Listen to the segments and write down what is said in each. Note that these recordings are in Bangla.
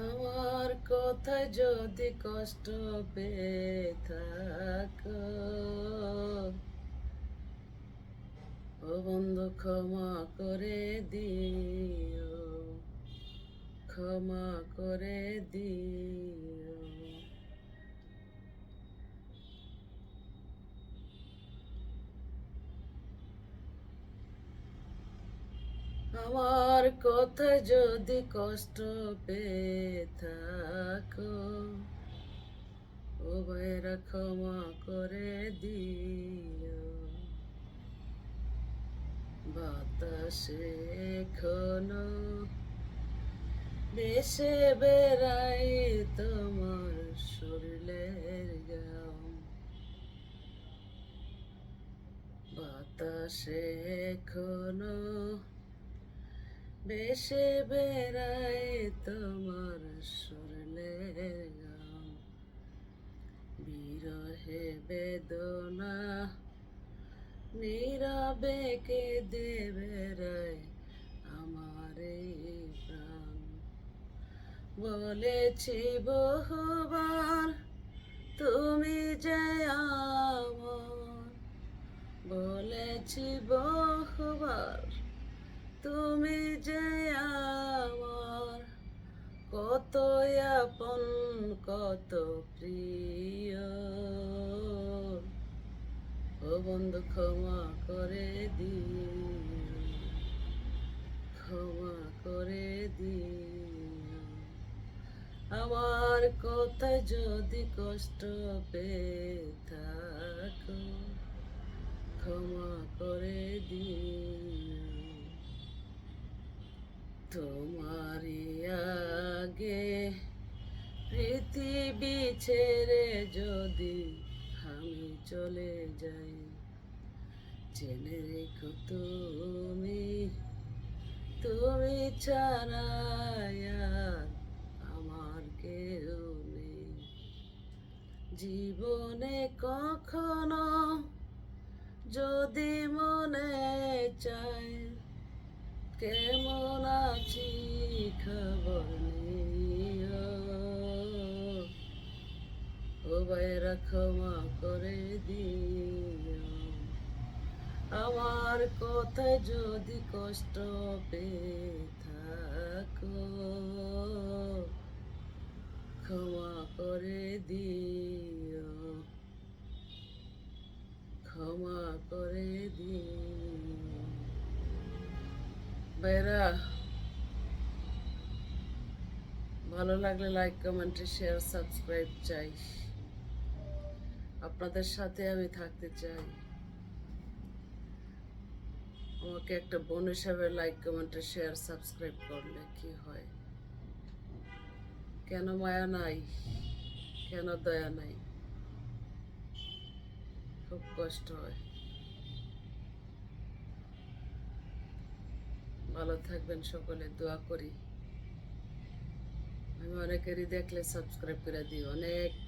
আমার কথা যদি কষ্ট পেয়ে থাকো। ও বন্ধু ক্ষমা করে দিও। ক্ষমা করে দিও। আমার কথা যদি কষ্ট পেয়ে থাকো, ও ভাইরা ক্ষমা করে দিও। বাতাসে এখনও দেশে বেড়াই তোমার শরীরের গাম বাতাসে এখনও বেশে বেড়াই তোমার শরীরের গাম বিরহে বেদনা নীরবে কে দেবেরায় আমার প্রাণ। বলেছি বহুবার, তুমি যে আমার। বলেছি বহুবার তুমি যে আমার কত আপন, কত প্রিয়। ও বন্ধু, ক্ষমা করে দিও। ক্ষমা করে দিও। আমার কথায় যদি কষ্ট পেয়ে থাকো, ক্ষমা করে দিও। তোমারই আগে পৃথিবী ছেড়ে যদি আমি চলে যাই, জেনে রেখো তুমি তুমি ছাড়া আমার কেউ নেই। জীবনে কখনো যদি মনে চায়, কেমন বাইরা ক্ষমা করে দিও। আমার কথায় যদি কষ্ট পেয়ে থাকো, ক্ষমা করে দিও। ক্ষমা করে দিও। ভালো লাগলে লাইক কমেন্ট শেয়ার সাবস্ক্রাইব চাই। আপনাদের সাথে আমি থাকতে চাই। আমাকে একটা বোন হিসাবে লাইক কমেন্ট শেয়ার সাবস্ক্রাইব করলে কি হয়? কেন মায়া নাই? কেন দয়া নাই? খুব কষ্ট হয়। ভালো থাকবেন সকলে, দোয়া করি। আমি অনেকেরই দেখলে সাবস্ক্রাইব করে দিই। অনেক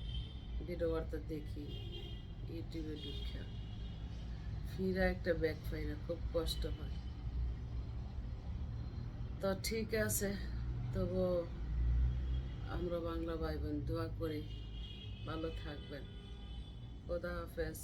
ভিডিও বার্তা দেখি, ইউটিউবে ঢুকা। ফিরা একটা ব্যাগ না খুব কষ্ট হয়। তো ঠিক আছে, তবু আমরা বাংলা ভাই বোন, দোয়া করি। ভালো থাকবেন। খোদা হাফেজ।